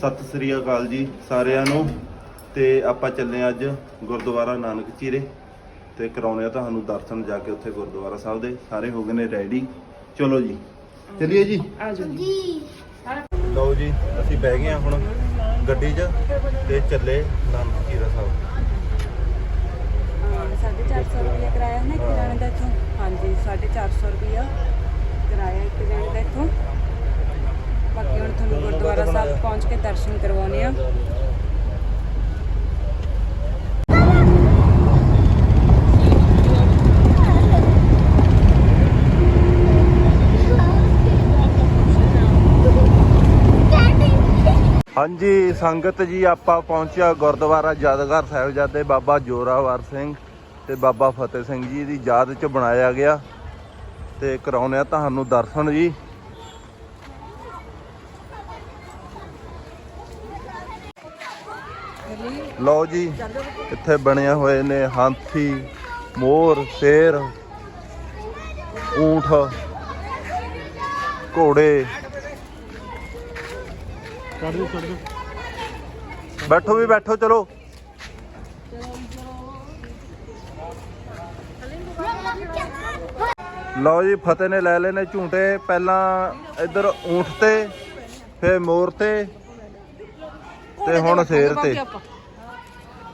ਸਤਿ ਸ੍ਰੀ ਅਕਾਲ ਜੀ ਸਾਰਿਆਂ ਨੂੰ ਤੇ ਆਪਾਂ ਚੱਲੇ ਹਾਂ ਅੱਜ ਗੁਰਦੁਆਰਾ ਨਾਨਕ ਚੀਰੇ ਤੇ ਕਰਾਉਣੇ ਆ ਤੁਹਾਨੂੰ ਦਰਸ਼ਨ ਜਾ ਕੇ ਉੱਥੇ ਗੁਰਦੁਆਰਾ ਸਾਹਿਬ ਦੇ। ਸਾਰੇ ਹੋ ਗਏ ਨੇ ਰੈਡੀ ਚਲੋ ਜੀ ਚਲਿਏ ਜੀ? ਆ ਲਓ ਜੀ ਅਸੀਂ ਬਹਿ ਗਏ ਹਾਂ ਹੁਣ ਗੱਡੀ 'ਚ ਤੇ ਚੱਲੇ ਨਾਨਕ ਚੀਰਾ ਸਾਹਿਬ। ਸਾਢੇ ਚਾਰ ਸੌ ਰੁਪਇਆ ਕਿਰਾਇਆ ਨਾ ਇੱਕ ਜਾਣੇ ਦਾ ਇੱਥੋਂ। ਹਾਂਜੀ 450 ਰੁਪਇਆ ਕਿਰਾਇਆ ਇੱਕ ਜਾਣੇ ਦਾ ਇੱਥੋਂ। ਬਾਕੀ ਹੁਣ ਤੁਹਾਨੂੰ ਗੁਰਦੁਆਰਾ ਸਾਹਿਬ ਪਹੁੰਚ ਕੇ ਦਰਸ਼ਨ ਕਰਵਾਉਣੇ ਆ ਹਾਂਜੀ, ਸੰਗਤ ਜੀ, ਆਪਾਂ ਪਹੁੰਚਿਆ ਗੁਰਦੁਆਰਾ ਯਾਦਗਾਰ ਸਾਹਿਬਜ਼ਾਦੇ ਬਾਬਾ ਜੋਰਾਵਰ ਸਿੰਘ ਤੇ ਬਾਬਾ ਫਤਿਹ ਸਿੰਘ ਜੀ ਦੀ ਯਾਦ 'ਚ ਬਣਾਇਆ ਗਿਆ ਤੇ ਕਰਾਉਨੇ ਆ ਤੁਹਾਨੂੰ ਦਰਸ਼ਨ ਜੀ। ਲਓ ਜੀ, ਇੱਥੇ ਬਣਿਆ ਹੋਏ ਨੇ ਹਾਥੀ, ਮੋਰ, ਸ਼ੇਰ, ਊਠ, ਘੋੜੇ। ਬੈਠੋ ਵੀ, ਬੈਠੋ, ਚਲੋ। ਲਓ ਜੀ, ਫਤਿਹ ਨੇ ਲੈ ਲਏ ਨੇ ਝੂਟੇ। ਪਹਿਲਾਂ ਇੱਧਰ ਊਂਠ ਤੇ, ਫਿਰ ਮੋਰ ਤੇ ਤੇ ਹੁਣ ਸ਼ੇਰ ਤੇ।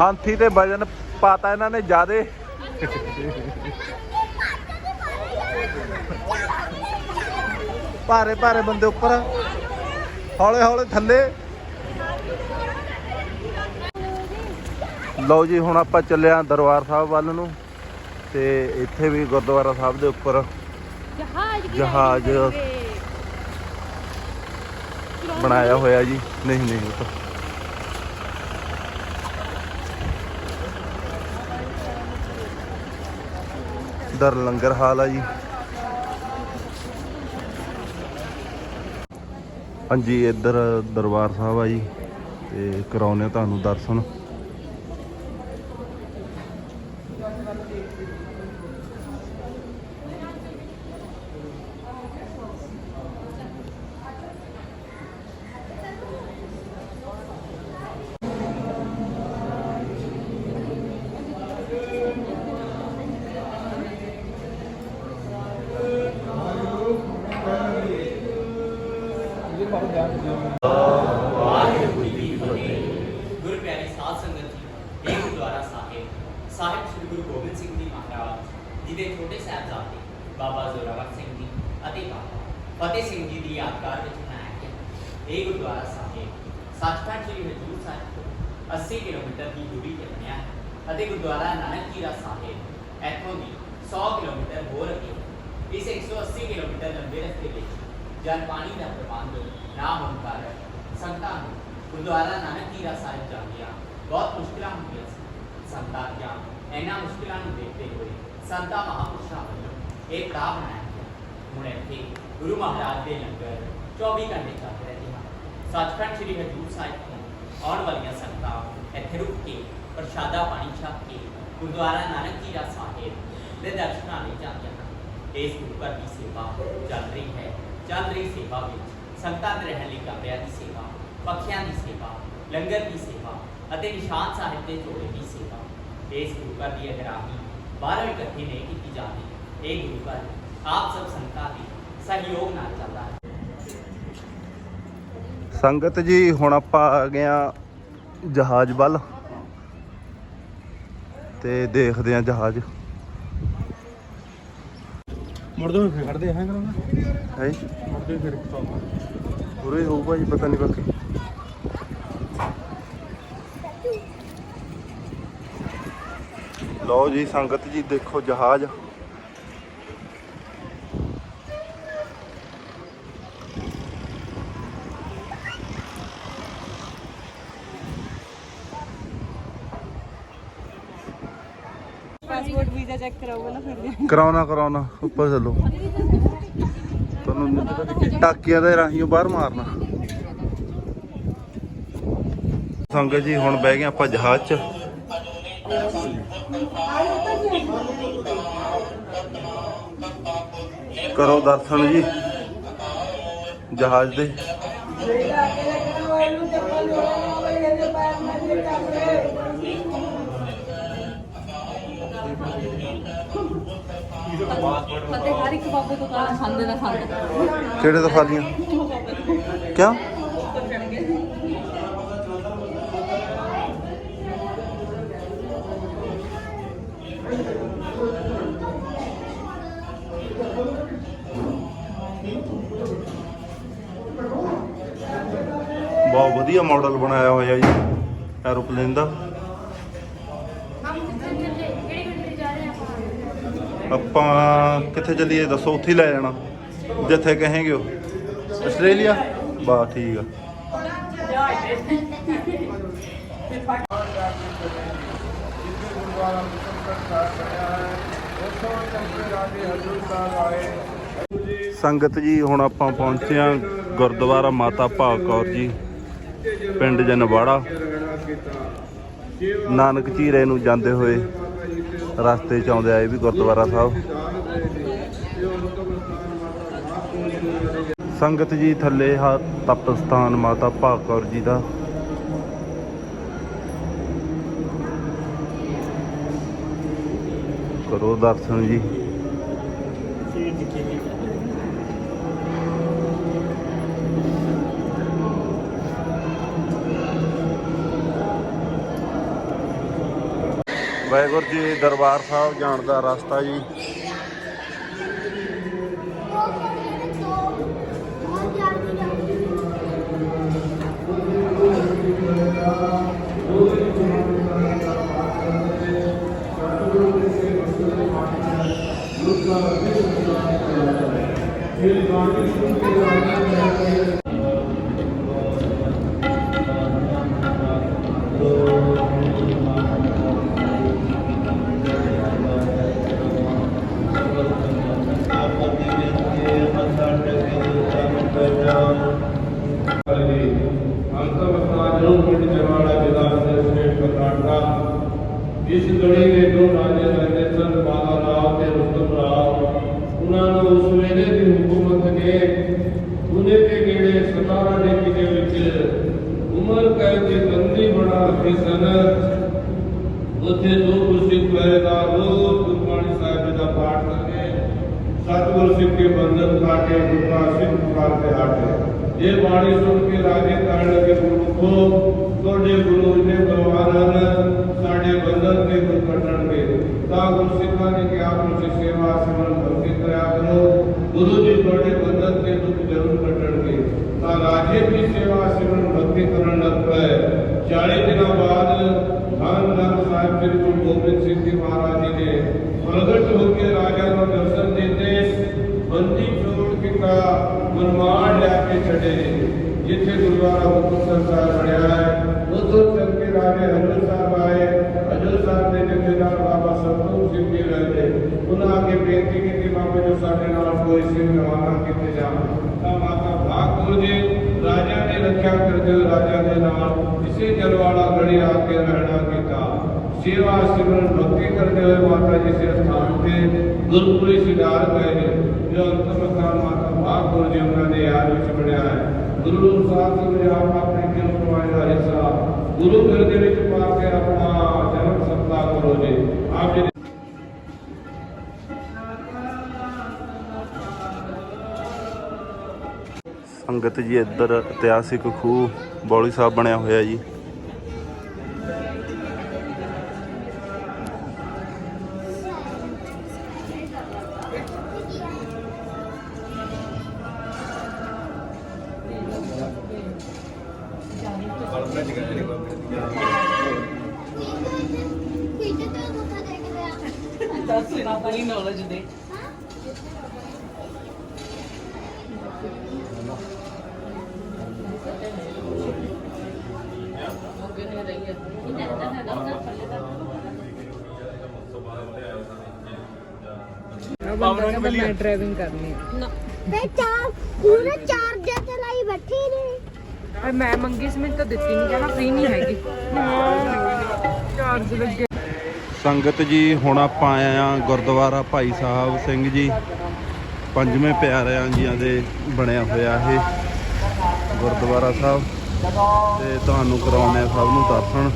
ਹਾਥੀ ਤੇ ਵਜਨ ਪਾਤਾ ਇਹਨਾਂ ਨੇ ਜਿਆਦੇ। ਭਾਰੇ ਭਾਰੇ ਬੰਦੇ ਉੱਪਰ। ਹੌਲੇ ਹੌਲੇ ਥੱਲੇ। ਲਓ ਜੀ ਹੁਣ ਆਪਾਂ ਚੱਲੇ ਆਂ ਦਰਬਾਰ ਸਾਹਿਬ ਵੱਲ ਨੂੰ ਤੇ ਇੱਥੇ ਵੀ ਗੁਰਦੁਆਰਾ ਸਾਹਿਬ ਦੇ ਉੱਪਰ। ਜਹਾਜ਼ ਬਣਾਇਆ ਹੋਇਆ ਜੀ। ਨਹੀਂ ਨਹੀਂ ਉਹ ਦਰ ਲੰਗਰ ਹਾਲ ਆ ਜੀ। ਹਾਂਜੀ, ਇੱਧਰ ਦਰਬਾਰ ਸਾਹਿਬ ਆ ਜੀ, ਤੇ ਕਰਾਉਨੇ ਤੁਹਾਨੂੰ ਦਰਸ਼ਨ ਗੁਰੂ ਪਿਆਰੀ ਸਾਧ ਸੰਗਤ ਜੀ ਇਹ ਗੁਰਦੁਆਰਾ ਸਾਹਿਬ ਸਾਹਿਬ ਸ੍ਰੀ ਗੁਰੂ ਗੋਬਿੰਦ ਸਿੰਘ ਜੀ ਮਹਾਰਾਜ ਜੀ ਦੇ ਛੋਟੇ ਸਾਹਿਬਜ਼ਾਦੇ ਬਾਬਾ ਜ਼ੋਰਾਵਰ ਸਿੰਘ ਜੀ ਅਤੇ ਬਾਬਾ ਫਤਿਹ ਸਿੰਘ ਜੀ ਦੀ ਯਾਦਗਾਰ ਵਿੱਚ ਬਣਾਇਆ ਗਿਆ। ਇਹ ਗੁਰਦੁਆਰਾ ਸਾਹਿਬ ਸੱਚਖੰਡ ਸ੍ਰੀ ਹਜੂਰ ਸਾਹਿਬ ਤੋਂ 80 ਕਿਲੋਮੀਟਰ ਦੀ ਦੂਰੀ ਤੇ ਬਣਿਆ ਹੈ ਅਤੇ ਗੁਰਦੁਆਰਾ ਨਾਨਕ ਜੀਰਾ ਸਾਹਿਬ ਇੱਥੋਂ ਦੀ 100 ਕਿਲੋਮੀਟਰ ਹੋਰ ਅੱਗੇ ਇਸ 180 ਕਿਲੋਮੀਟਰ ਲੰਬੇ ਰਸਤੇ ਵਿੱਚ ਜਲ ਪਾਣੀ ਦਾ ਪ੍ਰਬੰਧ ਨਾ ਹੋਣ ਕਾਰਨ ਸੰਗਤਾਂ ਨੂੰ ਗੁਰਦੁਆਰਾ ਨਾਨਕ ਜੀਰਾ ਸਾਹਿਬ ਜਾਂਦਿਆਂ ਬਹੁਤ ਮੁਸ਼ਕਲਾਂ ਹੁੰਦੀਆਂ ਸਨ ਸੰਗਤਾਂ ਦੀਆਂ ਇਹਨਾਂ ਮੁਸ਼ਕਲਾਂ ਨੂੰ ਦੇਖਦੇ ਹੋਏ ਸੰਤਾਂ ਮਹਾਂਪੁਰਸ਼ਾਂ ਵੱਲੋਂ ਇਹ ਪੜਾਅ ਬਣਾਇਆ ਗਿਆ। ਹੁਣ ਇੱਥੇ ਗੁਰੂ ਮਹਾਰਾਜ ਦੇ ਲੰਗਰ 24 ਘੰਟੇ ਚੱਲ ਰਹੇ ਹਨ ਸੱਚਖੰਡ ਸ੍ਰੀ ਹਜੂਰ ਸਾਹਿਬ ਤੋਂ ਆਉਣ ਵਾਲੀਆਂ ਸੰਗਤਾਂ ਇੱਥੇ ਰੁਕ ਕੇ ਪ੍ਰਸ਼ਾਦਾ ਪਾਣੀ ਛਕ ਕੇ ਗੁਰਦੁਆਰਾ ਨਾਨਕ ਜੀਰਾ ਸਾਹਿਬ ਦੇ ਦਰਸ਼ਨਾਂ ਲਈ ਜਾਂਦੀਆਂ ਹਨ ਇਸ ਗੁਰੂ ਘਰ ਦੀ ਸੇਵਾ ਚੱਲ ਰਹੀ ਹੈ ਚੱਲ ਰਹੀ ਸੇਵਾ ਵਿੱਚ ਸੰਗਤਾਂ ਦੇ ਰਹਿਣ ਲਈ ਕਮਰਿਆਂ ਦੀ ਸੇਵਾ ਪੱਖਿਆਂ ਦੀ ਸੇਵਾ ਲੰਗਰ ਦੀ ਸੇਵਾ ਅਤੇ ਨਿਸ਼ਾਨ ਸਾਹਿਬ ਦੇ ਜੋੜੇ ਦੀ ਸੇਵਾ ਇਸ ਗੁਰੂ ਘਰ ਦੀ ਅਗਰਾਹੀ ਬਾਹਰੋਂ ਇਕੱਠੀ ਨਹੀਂ ਕੀਤੀ ਜਾਂਦੀ ਇਹ ਗੁਰੂ ਘਰ ਆਪ ਸਭ ਸੰਗਤਾਂ ਦੀ ਸਹਿਯੋਗ ਨਾਲ ਚੱਲਦਾ ਹੈ ਸੰਗਤ ਜੀ ਹੁਣ ਆਪਾਂ ਆ ਗਏ ਆ ਜਹਾਜ਼ ਵੱਲ ਤੇ ਦੇਖਦੇ ਆ ਜਹਾਜ਼। ਮੁੜਦੇ ਫਿਰ ਖੜਦੇ ਹਾਂ ਕਰਾਂਗੇ ਹੈ? ਮੁੜਦੇ ਫਿਰ ਉਰੇ ਹੋਊਗਾ ਜੀ ਪਤਾ ਨਹੀਂ ਬਾਕੀ। ਲਓ ਜੀ ਸੰਗਤ ਜੀ ਦੇਖੋ ਜਹਾਜ਼ ਵੀਜ਼ਾ ਚੈੱਕ ਕਰਾਊਗਾ ਨਾ ਫਿਰ। ਕਰਾਉਣਾ ਕਰਾਉਣਾ, ਉੱਪਰ ਚੱਲੋ। ਤੁਹਾਨੂੰ ਟਾਕੀਆਂ ਦੇ ਰਾਹੀਂ ਬਾਹਰ ਮਾਰਨਾ। ਸੰਗਤ ਜੀ, ਹੁਣ ਬਹਿ ਗਏ ਆਪਾਂ ਜਹਾਜ਼ 'ਚ। ਕਰੋ ਦਰਸ਼ਨ ਜੀ, ਜਹਾਜ਼ ਦੇ। ਫਤਿਹ, ਹਰ ਇੱਕ ਬਾਬੇ ਤੋਂ ਕਾਲਾ ਖਾਂਦੇ ਦਾ ਖਾਂਦੇ ਕਿਹੜੇ ਤੋਂ ਖਾਲੀਆਂ ਕਿਆ? ਬਹੁਤ ਵਧੀਆ ਮਾਡਲ ਬਣਾਇਆ ਹੋਇਆ ਜੀ ਐਰੋਪਲੇਨ ਦਾ। ਆਪਾਂ ਕਿੱਥੇ ਚੱਲੀਏ ਦੱਸੋ, ਉੱਥੇ ਹੀ ਲੈ ਜਾਣਾ, ਜਿੱਥੇ ਕਹੇਗੇ ਉਹ। ਆਸਟ੍ਰੇਲੀਆ? ਬਾ, ਠੀਕ ਆ। ਸੰਗਤ ਜੀ, ਹੁਣ ਆਪਾਂ ਪਹੁੰਚੇ ਆ ਗੁਰਦੁਆਰਾ ਮਾਤਾ ਭਾਗ ਕੌਰ ਜੀ, ਪਿੰਡ ਜਨਵਾੜਾ। ਨਾਨਕ ਝੀਰੇ ਨੂੰ ਜਾਂਦੇ ਹੋਏ ਰਸਤੇ ਚ ਆਉਂਦੇ ਆਏ ਵੀ ਗੁਰਦੁਆਰਾ ਸਾਹਿਬ। ਸੰਗਤ ਜੀ ਥੱਲੇ ਹਾ ਤਪਸਥਾਨ ਮਾਤਾ ਭਾਗ ਜੀ ਦਾ। ਕਰੋ ਦਰਸ਼ਨ ਜੀ। ਵਾਹਿਗੁਰੂ ਜੀ ਦਰਬਾਰ ਸਾਹਿਬ ਜਾਣ ਦਾ ਰਸਤਾ ਜੀ। ਬਹੁਤ ਜਲਦੀ ਜਾਂਦੀ ਇਸ ਗੜੀ ਦੇ ਦੋ ਰਾਜੇ ਰਹਿੰਦੇ ਸਨ ਬਾਲਾ ਰਾਓ ਤੇ ਰੁਸਤਮ ਰਾਓ ਉਹਨਾਂ ਨੂੰ ਉਸ ਵੇਲੇ ਦੀ ਹਕੂਮਤ ਨੇ ਪੁਣੇ ਦੇ ਨੇੜੇ ਸਤਾਰਾ ਦੇ ਕਿਲੇ ਵਿੱਚ ਉਮਰ ਕੈਦ ਦੀ ਬੰਦੀ ਬਣਾ ਰੱਖੇ ਸਨ ਉੱਥੇ ਦੋ ਗੁਰਸਿੱਖ ਪਹਿਰੇਦਾਰ ਰੋਜ਼ ਗੁਰਬਾਣੀ ਸਾਹਿਬ ਦਾ ਪਾਠ ਕਰਕੇ ਸਤਿਗੁਰ ਸਿੱਖ ਕੇ ਬੰਧਨ ਕਾਟੇ ਗੁਰਕਾ ਸਿੱਖ ਪੁਕਾਰ ਤੇ ਹਾਟੇ ਇਹ ਬਾਣੀ ਸੁਣ ਕੇ ਰਾਜੇ ਕਹਿਣ ਲੱਗੇ ਗੁਰਮੁਖੋ ਤੁਹਾਡੇ ਗੁਰੂ ਨੇ ਬਲਵਾਨ ਹਨ ਸਾਡੇ ਬੰਧਨ ਤੇ ਦੁੱਖ ਕੱਟਣਗੇ ਤਾਂ ਗੁਰਸਿੱਖਾਂ ਨੇ ਕਿਹਾ ਤੁਸੀਂ ਸੇਵਾ ਸਿਮਰਨ ਭਗਤੀ ਕਰਿਆ ਕਰੋ ਗੁਰੂ ਜੀ ਤੁਹਾਡੇ ਬੰਧਨ ਤੇ ਦੁੱਖ ਜ਼ਰੂਰ ਕੱਟਣਗੇ ਤਾਂ ਰਾਜੇ ਵੀ ਸੇਵਾ ਸਿਮਰਨ ਭਗਤੀ ਕਰਨ ਲੱਗ ਪਏ 40 ਦਿਨਾਂ ਬਾਅਦ ਧੰਨ ਧੰਨ ਸਾਹਿਬ ਸ੍ਰੀ ਗੁਰੂ ਗੋਬਿੰਦ ਸਿੰਘ ਜੀ ਮਹਾਰਾਜ ਜੀ ਨੇ ਪ੍ਰਗਟ ਹੋ ਕੇ ਰਾਜਾ ਨੂੰ ਦਰਸ਼ਨ ਦਿੱਤੇ ਬੰਦੀ ਛੋੜ ਕੀਤਾ ਮਨਮਾਨ ਲੈ ਕੇ ਛੱਡੇ ਜਿੱਥੇ ਗੁਰਦੁਆਰਾ ਮੁਕਤਸਰ ਸਾਹਿਬ ਬਣਿਆ ਹੈ ਉਦੋਂ ਚੱਲ ਕੇ ਰਾਜੇ ਹਜ਼ੂਰ ਸਾਹਿਬ ਆਏ ਹਜ਼ੂਰ ਸਾਹਿਬ ਦੇ ਜਥੇਦਾਰ ਬਾਬਾ ਸਤਿਗੁਰੂ ਸਿੰਘ ਜੀ ਰਹਿੰਦੇ ਉਹਨਾਂ ਅੱਗੇ ਬੇਨਤੀ ਕੀਤੀ ਬਾਬਾ ਜੀ ਸਾਡੇ ਨਾਲ ਕੋਈ ਸਿੰਘ ਰਵਾਨਾ ਕੀਤੇ ਜਾਣ ਤਾਂ ਮਾਤਾ ਭਾਗਪੁਰ ਜੀ ਰਾਜਾ ਨੇ ਰੱਖਿਆ ਕਰਦੇ ਰਾਜਾ ਦੇ ਨਾਲ, ਇਸੇ ਜਲਵਾੜਾ ਗੜੀ ਆ ਕੇ ਰਹਿਣਾ ਕੀਤਾ। ਸੇਵਾ ਸਿਮਰਨ ਭਗਤੀ ਕਰਦੇ ਹੋਏ ਮਾਤਾ ਜੀ ਸੇ ਸਥਾਨ ਤੇ ਗੁਰਪੁਰੀ ਸਿਧਾਰ ਗਏ ਨੇ। ਜੋ ਅੰਤਮ ਸਥਾਨ ਮਾਤਾ ਭਾਗਪੁਰ ਜੀ ਉਹਨਾਂ ਦੇ ਯਾਦ ਵਿੱਚ ਬਣਿਆ ਹੈ। ਗੁਰੂ ਸਾਹਿਬ ਸਿੰਘ ਨੇ ਆਪ ਆਪਣੇ ਦਿਲ ਪ੍ਰਵਾਹ ਦਾ ਹਿੱਸਾ? ਗੁਰੂ ਘਰ ਦੇ ਵਿੱਚ ਪਾ ਕੇ ਆਪਣਾ ਜਨਮ ਸਪਤਾ ਕਰੋ ਜੀ। ਆਪ ਜੀ ਸੰਗਤ ਜੀ ਇੱਧਰ ਇਤਿਹਾਸਿਕ ਖੂਹ ਬੌਲੀ ਸਾਹਿਬ ਬਣਿਆ ਹੋਇਆ ਜੀ। ਦੱਸ ਬਾਬਾ ਦੀ ਨੌਲੇਜ ਦੇ। ਬੰਦਾ ਕਹਿੰਦਾ ਮੈਂ ਡਰਾਈਵਿੰਗ ਕਰਨੀ ਹੈ। ਤੇ ਚਾਰ ਪੂਰੇ ਚਾਰਜਰ ਤੇ ਲਾਈ ਬੈਠੀ ਨੇ। ਪਰ ਮੈਂ ਮੰਗੀ ਸੀ ਮੈਨੂੰ ਤਾਂ ਦਿੱਤੀ ਨਹੀਂ ਕਹਿੰਦਾ ਫ੍ਰੀ ਨਹੀਂ ਹੈਗੀ। ਚਾਰਜ ਲੱਗੇ। ਸੰਗਤ ਜੀ ਹੁਣ ਆਪਾਂ ਆਏ ਆ ਗੁਰਦੁਆਰਾ ਭਾਈ ਸਾਹਿਬ ਸਿੰਘ ਜੀ। ਪੰਜਵੇਂ ਪਿਆਰਿਆਂ ਜੀਆਂ ਦੇ ਬਣਿਆ ਹੋਇਆ ਇਹ ਗੁਰਦੁਆਰਾ ਸਾਹਿਬ। ਤੇ ਤੁਹਾਨੂੰ ਕਰਾਉਂਦੇ ਸਭ ਨੂੰ ਦਰਸ਼ਨ।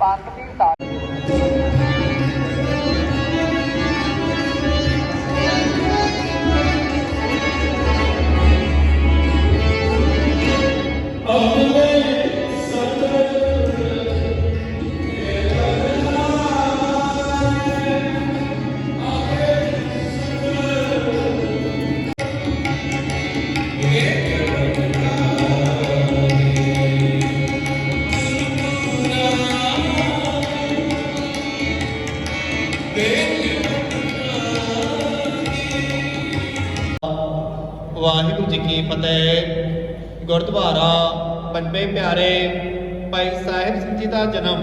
ਵਾਹਿਗੁਰੂ ਜੀ ਗੁਰਦੁਆਰਾ, ਪੰਜਵੇਂ ਪਿਆਰੇ ਭਾਈ ਸਾਹਿਬ ਸਿੰਘ ਜੀ ਦਾ ਜਨਮ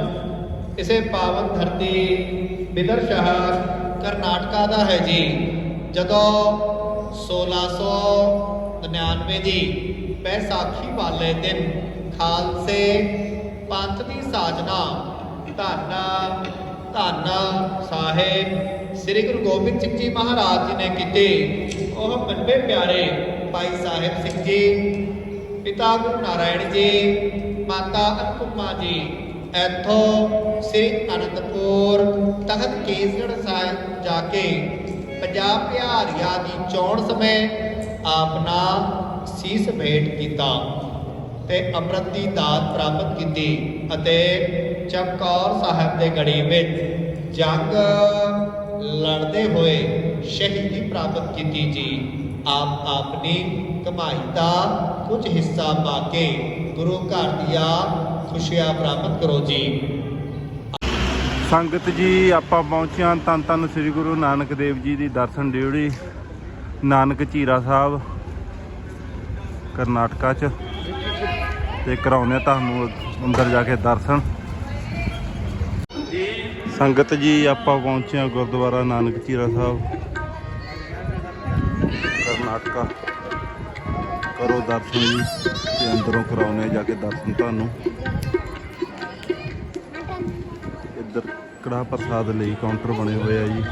ਇਸੇ ਪਾਵਨ ਧਰਤੀ ਬਿਦਰ ਸ਼ਹਿਰ ਕਰਨਾਟਕਾ ਦਾ ਹੈ ਜੀ। ਜਦੋਂ 1699 ਦੀ ਬੈਸਾਖੀ ਵਾਲੇ ਦਿਨ ਖਾਲਸੇ ਪੰਥ ਦੀ ਸਾਜਨਾ ਧੰਨ ਧੰਨ ਸਾਹਿਬ ਸ੍ਰੀ ਗੁਰੂ ਗੋਬਿੰਦ ਸਿੰਘ ਜੀ ਮਹਾਰਾਜ ਜੀ ਨੇ ਕੀਤੀ, ਉਹ ਪੰਜਵੇਂ ਪਿਆਰੇ ਭਾਈ ਸਾਹਿਬ ਸਿੰਘ ਜੀ, ਪਿਤਾ ਗੁਰੂ ਨਾਰਾਇਣ ਜੀ, ਮਾਤਾ ਅਨੁਪਮਾ ਜੀ। ਇੱਥੋਂ ਸ੍ਰੀ ਅਨੰਦਪੁਰ ਤਖਤ ਕੇਸਗੜ੍ਹ ਸਾਹਿਬ ਜਾ ਕੇ ਪੰਜਾਬ ਬਿਹਾਰੀਆਂ ਦੀ ਚੋਣ ਸਮੇਂ ਆਪਣਾ ਸੀਸ ਭੇਟ ਕੀਤਾ ਤੇ ਅੰਮ੍ਰਿਤ ਦੀ ਦਾਤ ਪ੍ਰਾਪਤ ਕੀਤੀ ਅਤੇ ਚਮਕੌਰ ਸਾਹਿਬ ਦੇ ਗੜੀ ਵਿੱਚ ਜੰਗ ਲੜਦੇ ਹੋਏ ਸ਼ਹੀਦੀ ਪ੍ਰਾਪਤ ਕੀਤੀ ਜੀ। ਆਪ ਆਪਣੀ ਕਮਾਈ ਦਾ ਕੁਝ ਹਿੱਸਾ ਪਾ ਕੇ ਗੁਰੂ ਘਰ ਦੀਆਂ ਖੁਸ਼ੀਆਂ ਪ੍ਰਾਪਤ ਕਰੋ ਜੀ। ਸੰਗਤ ਜੀ, ਆਪਾਂ ਪਹੁੰਚਿਆ ਧੰਨ ਧੰਨ ਸ੍ਰੀ ਗੁਰੂ ਨਾਨਕ ਦੇਵ ਜੀ ਦੀ ਦਰਸ਼ਨ ਡਿਊੜੀ ਨਾਨਕ ਝੀਰਾ ਸਾਹਿਬ, ਕਰਨਾਟਕਾ ਚ। ਤੇ ਕਰਾਉਨੇ ਤੁਹਾਨੂੰ ਅੰਦਰ ਜਾ ਕੇ ਦਰਸ਼ਨ। ਸੰਗਤ ਜੀ, ਆਪਾਂ ਪਹੁੰਚੇ ਹਾਂ ਗੁਰਦੁਆਰਾ ਨਾਨਕ ਝੀਰਾ ਸਾਹਿਬ। ਕਰਨਾਟਕਾ। ਕਰੋ ਦਰਸ਼ਨ ਜੀ, ਤੇ ਅੰਦਰੋਂ ਕਰਾਉਨੇ ਜਾ ਕੇ ਦਰਸ਼ਨ ਤੁਹਾਨੂੰ। ਇੱਧਰ ਕੜਾ ਪ੍ਰਸਾਦ ਲਈ ਕਾਊਂਟਰ ਬਣੇ ਹੋਏ ਆ ਜੀ।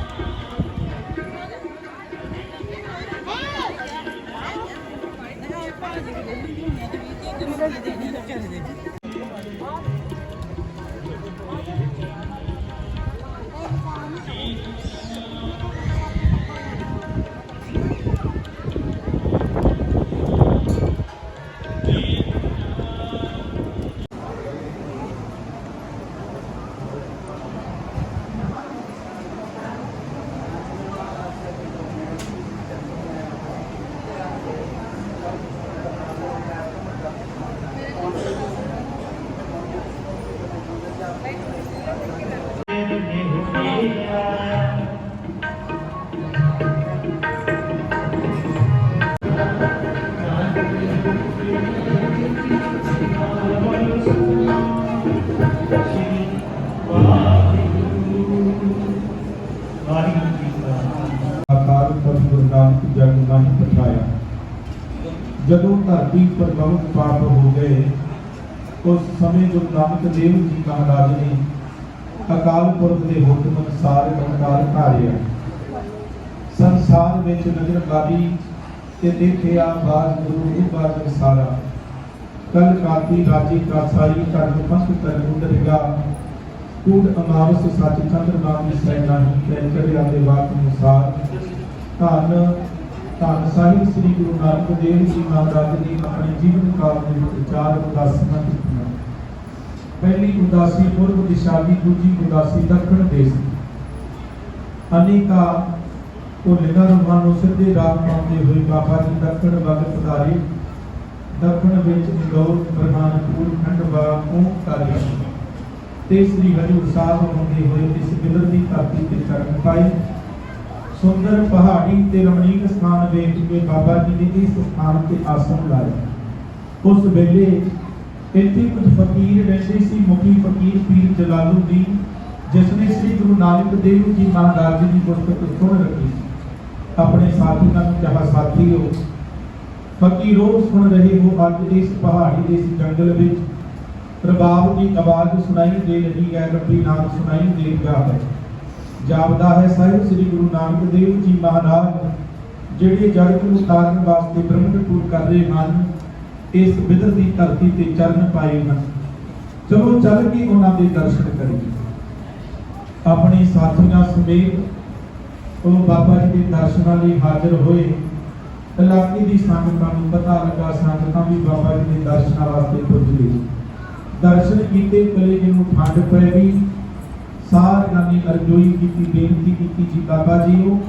ਗੁਰੂ ਨਾਨਕ ਦੇਵ ਜੀ ਮਹਾਰਾਜ ਨੇ ਅਕਾਲ ਪੁਰਖ ਦੇ ਹੁਕਮ ਅਨੁਸਾਰ ਅਵਤਾਰ ਧਾਰਿਆ। ਸੰਸਾਰ ਵਿੱਚ ਨਜ਼ਰ ਮਾਰੀ ਤੇ ਦੇਖਿਆ ਬਾਜ ਗੁਰੂ ਦੀ ਬਾਜ ਸਾਰਾ ਕਲ ਕਾਤੀ ਰਾਜੀ ਕਾਸਾਈ ਧਰਮ ਪੰਥ ਧਰਮ ਉਡਰਿਆ ਕੂੜ ਅਮਾਵਸ ਸੱਚ ਚੰਦਰਮਾ ਦੀ ਸੈਨਾ ਹੀ ਤੈ ਚੜਿਆ ਦੇ ਵਾਕ ਅਨੁਸਾਰ। ਧੰਨ ਧੰਨ ਸਾਹਿਬ ਸ੍ਰੀ ਗੁਰੂ ਨਾਨਕ ਦੇਵ ਜੀ ਮਹਾਰਾਜ ਨੇ ਆਪਣੇ ਜੀਵਨ ਕਾਲ ਦੇ ਵਿੱਚ ਚਾਰ ਉਦਾਸੀਆਂ ਕੀਤੀਆਂ। ਪਹਿਲੀ ਉਦਾਸੀ ਪੂਰਬ ਦਿਸ਼ਾ ਦੂਜੀ ਉਦਾਸੀ ਦੱਖਣ ਦੇਸ਼ ਅਨੇਕਾ ਉਹ ਰੂਹਾਂ ਨੂੰ ਸਿੱਧੇ ਰਾਹ ਪਾਉਂਦੇ ਹੋਏ ਬਾਬਾ ਜੀ ਦੱਖਣ ਵੱਲ ਪਧਾਰੇ, ਦੱਖਣ ਵਿੱਚ ਇੰਦੌਰ, ਬਰਹਾਨਪੁਰ, ਖੰਡਵਾ ਓਮਕਾਰੀ ਤੇ ਸ੍ਰੀ ਹਜੂਰ ਸਾਹਿਬ ਹੁੰਦੇ ਹੋਏ ਇਸ ਬਿਦਰ ਦੀ ਧਰਤੀ ਤੇ ਚਰਨ ਪਾਈ। ਸੁੰਦਰ ਪਹਾੜੀ ਤੇ ਰਮਣੀਕ ਸਥਾਨ ਵੇਖ ਕੇ ਬਾਬਾ ਜੀ ਨੇ ਇਸ ਸਥਾਨ ਤੇ ਆਸਣ ਲਾਇਆ ਉਸ ਵੇਲੇ ਇੱਥੇ ਕੁਝ ਫਕੀਰ ਰਹਿੰਦੇ ਸੀ, ਮੁਖੀ ਫਕੀਰ ਪੀਰ ਜਲਾਲੁਦੀਨ ਜਿਸ ਨੇ ਸ੍ਰੀ ਗੁਰੂ ਨਾਨਕ ਦੇਵ ਜੀ ਮਹਾਰਾਜ ਜੀ ਦੀ ਗੁਰਮਤਿ ਸੁਣ ਰੱਖੀ ਆਪਣੇ ਸਾਥੀਆਂ ਨੂੰ ਚਾਹ ਸਾਥੀਓ ਫਕੀਰੋ ਸੁਣ ਰਹੇ ਹੋ ਅੱਜ ਇਸ ਪਹਾੜੀ ਇਸ ਜੰਗਲ ਵਿੱਚ। ਰਬਾਬ ਦੀ ਆਵਾਜ਼ ਸੁਣਾਈ ਦੇ ਰਹੀ ਹੈ, ਰੱਬੀ ਨਾਮ ਸੁਣਾਈ ਦੇ ਰਿਹਾ ਹੈ। ਜਾਪਦਾ ਹੈ ਸਾਹਿਬ ਸ੍ਰੀ ਗੁਰੂ ਨਾਨਕ ਦੇਵ ਜੀ ਮਹਾਰਾਜ, ਜਿਹੜੇ ਜਗਤ ਨੂੰ ਤਾਰਨ ਵਾਸਤੇ ਬ੍ਰਹਮਪੁਰ ਕਰ ਰਹੇ ਹਨ ਇਸ ਬਿਦਰ ਦੀ ਧਰਤੀ ਤੇ ਚਰਨ ਪਾਏ ਹਨ। ਚਲੋ ਚੱਲ ਕੇ ਉਹਨਾਂ ਦੇ ਦਰਸ਼ਨ ਕਰੀਏ। ਆਪਣੇ ਸਾਥੀਆਂ ਸਮੇਤ ਉਹ ਬਾਬਾ ਜੀ ਦੇ ਦਰਸ਼ਨਾਂ ਲਈ ਹਾਜ਼ਰ ਹੋਏ। ਇਲਾਕੇ ਦੀ ਸੰਗਤਾਂ ਨੂੰ ਪਤਾ ਲੱਗਾ, ਸੰਗਤਾਂ ਵੀ ਬਾਬਾ ਜੀ ਦੇ ਦਰਸ਼ਨਾਂ ਵਾਸਤੇ ਪੁੱਜ ਗਈ ਦਰਸ਼ਨ ਕੀਤੇ ਕਲੇਜੇ ਨੂੰ ਠੰਡ ਪੈ ਗਈ। ਸਾਰਿਆਂ ਨੇ ਅਰਜ਼ੋਈ ਕੀਤੀ, ਬੇਨਤੀ ਕੀਤੀ ਜੀ, ਬਾਬਾ ਜੀ ਉਹ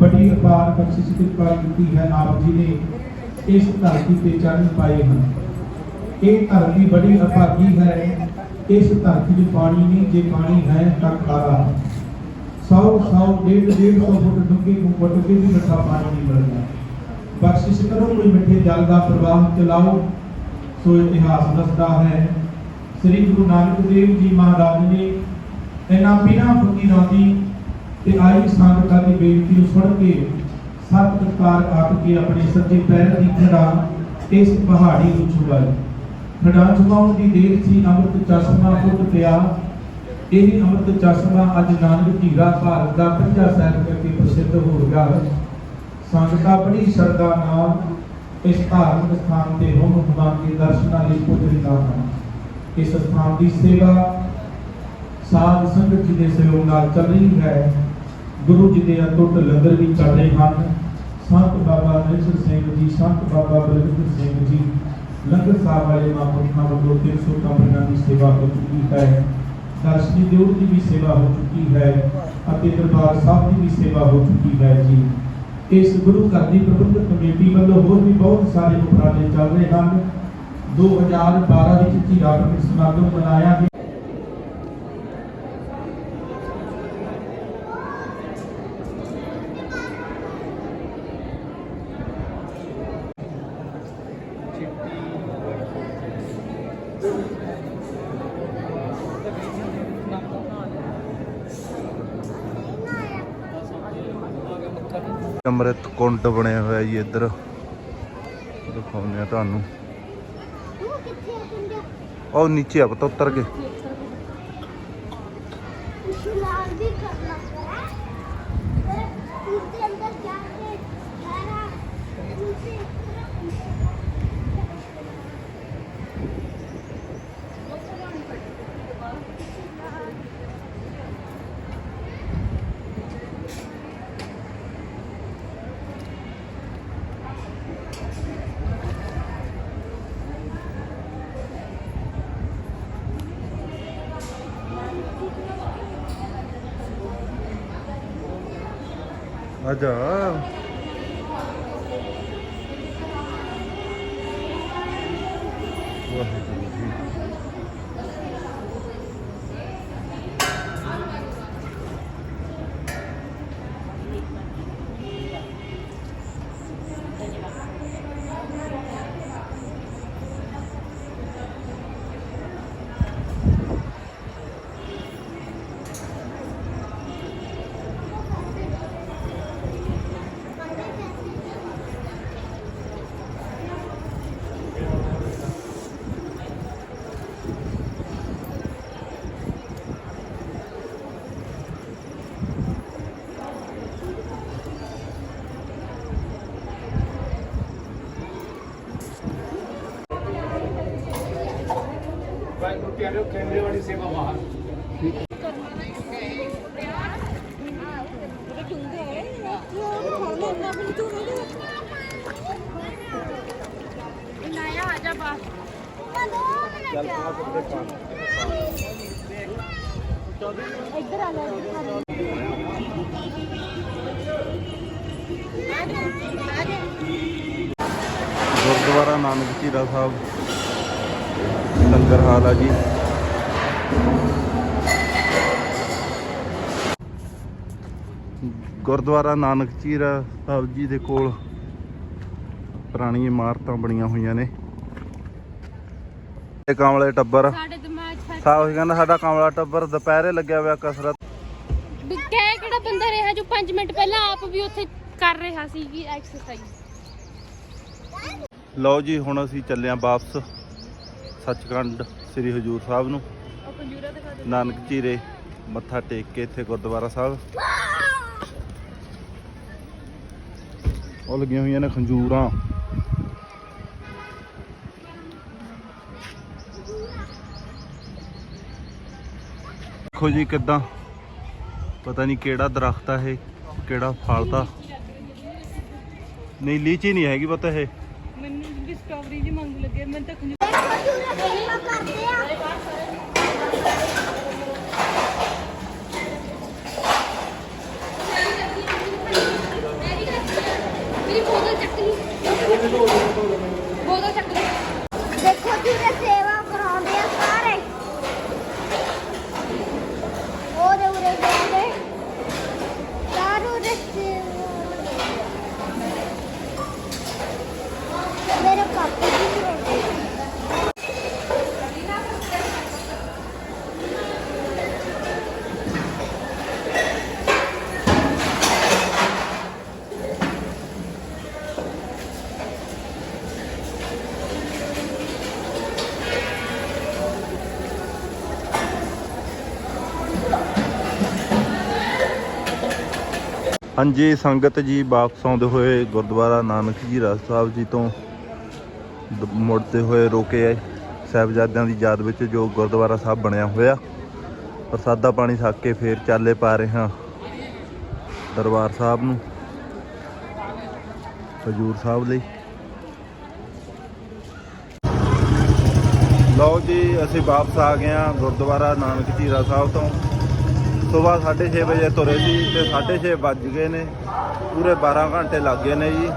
ਬੜੀ ਅਪਾਰ ਬਖਸ਼ਿਸ਼ ਕਿਰਪਾ ਕੀਤੀ ਹੈ ਆਪ ਜੀ ਨੇ। ਇਸ ਧਰਤੀ ਤੇ ਚਰਨ ਪਾਏ ਹਨ। ਇਹ ਧਰਤੀ ਬੜੀ ਅਭਾਗੀ ਹੈ। ਇਸ ਧਰਤੀ 'ਚ ਪਾਣੀ ਨਹੀਂ, ਜੇ ਪਾਣੀ ਹੈ ਤਾਂ ਖਾਰਾ। ਸੌ ਸੌ, ਡੇਢ ਡੇਢ ਸੌ ਫੁੱਟ ਡੂੰਘੇ ਨੂੰ ਪੁੱਟ ਵੀ ਮਿੱਠਾ ਪਾਣੀ ਨਹੀਂ ਮਿਲਦਾ। ਬਖਸ਼ਿਸ਼ ਕਰੋ, ਕੋਈ ਮਿੱਠੇ ਜਲ ਦਾ ਪ੍ਰਵਾਹ ਚਲਾਓ। ਸੋ ਇਤਿਹਾਸ ਦੱਸਦਾ ਹੈ, ਸ੍ਰੀ ਗੁਰੂ ਨਾਨਕ ਦੇਵ ਜੀ ਮਹਾਰਾਜ ਨੇ ਇਹਨਾਂ ਪੀਰਾਂ ਫਕੀਰਾਂ ਦੀ ਤੇ ਆਈ ਸੰਗਤਾਂ ਦੀ ਬੇਨਤੀ ਨੂੰ ਸੁਣ ਕੇ ਸੱਤ ਕਕਾਰ ਆਟ ਕੇ ਆਪਣੇ ਸੱਜੇ ਪੈਰ ਦੀ ਖੜਾ ਇਸ ਪਹਾੜੀ ਨੂੰ ਛੁਆਈ ਖੜਾ ਛੁਆਉਣ ਦੀ ਦੇਰ ਸੀ ਅੰਮ੍ਰਿਤ ਚਸ਼ਮਾ ਫੁੱਟ ਪਿਆ। ਇਹ ਅੰਮ੍ਰਿਤ ਚਸ਼ਮਾ ਅੱਜ ਨਾਨਕ ਝੀਰਾ ਭਾਰਤ ਦਾ ਪੰਜਾ ਸਾਹਿਬ ਕਰਕੇ ਪ੍ਰਸਿੱਧ ਹੋ। ਗਿਆ ਸੰਗਤਾਂ ਬੜੀ ਸ਼ਰਧਾ ਨਾਲ ਇਸ ਧਾਰਮਿਕ ਸਥਾਨ ਤੇ ਹੁਮ ਹੁਮਾ ਕੇ ਦਰਸ਼ਨਾਂ ਲਈ ਪੁੱਜ ਰਹੀਆਂ ਹਨ। ਇਸ ਸਥਾਨ ਦੀ ਸੇਵਾ ਸਾਧ ਸੰਗਤ ਜੀ ਦੇ ਸਹਿਯੋਗ ਨਾਲ ਚੱਲ ਰਹੀ ਹੈ। ਗੁਰੂ ਜੀ ਦੇ ਅਟੁੱਟ ਲੰਗਰ ਵੀ ਚੱਲ ਰਹੇ ਹਨ। ਸੰਤ ਬਾਬਾ ਨਿਰਸਰ ਸਿੰਘ ਜੀ, ਸੰਤ ਬਾਬਾ ਬਲਵਿੰਦਰ ਸਿੰਘ ਜੀ, ਲੰਗਰ ਸਾਹਿਬ ਵਾਲੇ ਮਹਾਂਪੁਰਖਾਂ ਵੱਲੋਂ 300 ਕਮਰਿਆਂ ਦੀ ਸੇਵਾ ਹੋ ਚੁੱਕੀ ਹੈ। ਦਰਸ਼ਨੀ ਦੇਵ ਦੀ ਵੀ ਸੇਵਾ ਹੋ ਚੁੱਕੀ ਹੈ ਅਤੇ ਦਰਬਾਰ ਸਾਹਿਬ ਦੀ ਵੀ ਸੇਵਾ ਹੋ ਚੁੱਕੀ ਹੈ ਜੀ। ਇਸ ਗੁਰੂ ਘਰ ਦੀ ਪ੍ਰਬੰਧਕ ਕਮੇਟੀ ਵੱਲੋਂ ਹੋਰ ਵੀ ਬਹੁਤ ਸਾਰੇ ਉਪਰਾਲੇ ਚੱਲ ਰਹੇ ਹਨ। 2012 ਵਿੱਚ ਝੀਰਾ ਪ੍ਰਗਟ ਸਮਾਗਮ ਮਨਾਇਆ ਗਿਆ। ਅੰਮ੍ਰਿਤ ਕੁੰਡ ਬਣਿਆ ਹੋਇਆ ਜੀ ਇੱਧਰ। ਦਿਖਾਉਂਦੇ ਆ ਤੁਹਾਨੂੰ। ਉਹ ਨੀਚੇ ਆ ਪਤਾ, ਉਤਰ ਕੇ। ਇਸ਼ਨਾਨ ਵੀ ਕਰਨਾ ਹੈ ਵਾਹਿਗੁਰੂ ਜੀ। ਕੈਮਰੇ ਵਾਲੀ ਇੱਧਰ ਆ ਲੈ ਗੁਰਦੁਆਰਾ ਨਾਨਕ ਝੀਰਾ ਸਾਹਿਬ ਲੰਗਰ ਹਾਲ ਆ ਜੀ। ਗੁਰਦੁਆਰਾ ਨਾਨਕ ਝੀਰਾ ਸਾਹਿਬ ਜੀ ਦੇ ਕੋਲ ਪੁਰਾਣੀਆਂ ਇਮਾਰਤਾਂ ਬਣੀਆਂ ਹੋਈਆਂ ਨੇ। ਇਹ ਕਾਮਲੇ ਟੱਬਰ। ਸਾਡੇ ਦਿਮਾਗ ਕਹਿੰਦਾ ਸਾਡਾ ਕਮਲਾ ਟੱਬਰ ਦੁਪਹਿਰੇ ਲੱਗਿਆ ਹੋਇਆ ਕਸਰਤ। ਵੀ ਕਹਿ ਕਿਹੜਾ ਬੰਦਾ ਰਿਹਾ ਜੋ 5 ਮਿੰਟ ਪਹਿਲਾਂ ਆਪ ਵੀ ਉੱਥੇ ਕਰ ਰਿਹਾ ਸੀ ਕਿ ਐਕਸਰਸਾਈਜ਼ ਲਓ ਜੀ ਹੁਣ ਅਸੀਂ ਚੱਲੇ ਆਂ ਵਾਪਸ ਸੱਚਖੰਡ ਸ੍ਰੀ ਹਜੂਰ ਸਾਹਿਬ ਨੂੰ। ਨਾਨਕ ਚੀਰੇ ਮੱਥਾ ਟੇਕ ਕੇ ਇੱਥੇ ਗੁਰਦੁਆਰਾ ਸਾਹਿਬ। ਉਹ ਲੱਗੀਆਂ ਹੋਈਆਂ ਨੇ ਖੰਜੂਰਾਂ। ਦੇਖੋ ਜੀ ਕਿਦਾਂ ਪਤਾ ਨਹੀਂ ਕਿਹੜਾ ਦਰਖਤ ਆ ਇਹ ਕਿਹੜਾ ਫਲ ਦਾ ਨਹੀਂ ਲੀਚੀ ਨਹੀਂ ਹੈਗੀ ਪਤਾ ਇਹ। ਮੈਨੂੰ ਵੀ ਸਟ੍ਰਾਬੇਰੀ ਜੀ ਮੰਗ ਲੱਗੇ ਮੈਂ ਤਾਂ ਮੇਰੀ ਹਾਂਜੀ, ਸੰਗਤ ਜੀ ਵਾਪਸ ਆਉਂਦੇ ਹੋਏ ਗੁਰਦੁਆਰਾ ਨਾਨਕ ਜੀ ਰਾਜ ਸਾਹਿਬ ਜੀ ਤੋਂ ਦ- ਮੁੜਦੇ ਹੋਏ ਰੋਕੇ ਆਏ ਸਾਹਿਬਜ਼ਾਦਿਆਂ ਦੀ ਯਾਦ ਵਿੱਚ ਜੋ ਗੁਰਦੁਆਰਾ ਸਾਹਿਬ ਬਣਿਆ ਹੋਇਆ। ਪ੍ਰਸਾਦਾ ਪਾਣੀ ਛਕ ਕੇ ਫੇਰ ਚਾਲੇ ਪਾ ਰਹੇ ਹਾਂ ਦਰਬਾਰ ਸਾਹਿਬ ਨੂੰ, ਹਜੂਰ ਸਾਹਿਬ ਲਈ। ਲਓ ਜੀ, ਅਸੀਂ ਵਾਪਸ ਆ ਗਏ ਹਾਂ ਗੁਰਦੁਆਰਾ ਨਾਨਕ ਜੀ ਰਾਜ ਸਾਹਿਬ ਤੋਂ। ਸਵੇਰ 6:30 ਵਜੇ ਤੁਰੇ ਸੀ ਤੇ 6:30 ਵੱਜ ਗਏ ਨੇ। ਪੂਰੇ 12 ਘੰਟੇ ਲੱਗ ਗਏ ਨੇ ਜੀ।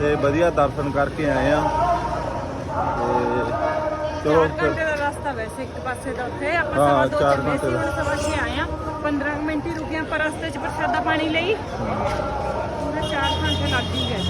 ਤੇ ਵਧੀਆ ਦਰਸ਼ਨ ਕਰਕੇ ਆਏ ਆ ਤੇ ਚਲੋ ਰਸਤਾ ਵੈਸੇ ਇੱਕ ਪਾਸੇ ਦਾ ਉੱਥੇ। ਆਪਾਂ ਹਾਂ, ਸਵਾ ਦੋ ਚਾਰ ਘੰਟੇ ਦਾ। ਹੁਣ ਮਿੰਟ ਰੁਕੇ ਪਰ ਰਸਤੇ 'ਚ ਪ੍ਰਸ਼ਾਦਾ ਪਾਣੀ ਲਈ। ਪੂਰੇ 4 ਘੰਟੇ ਲੱਗ ਗਏ।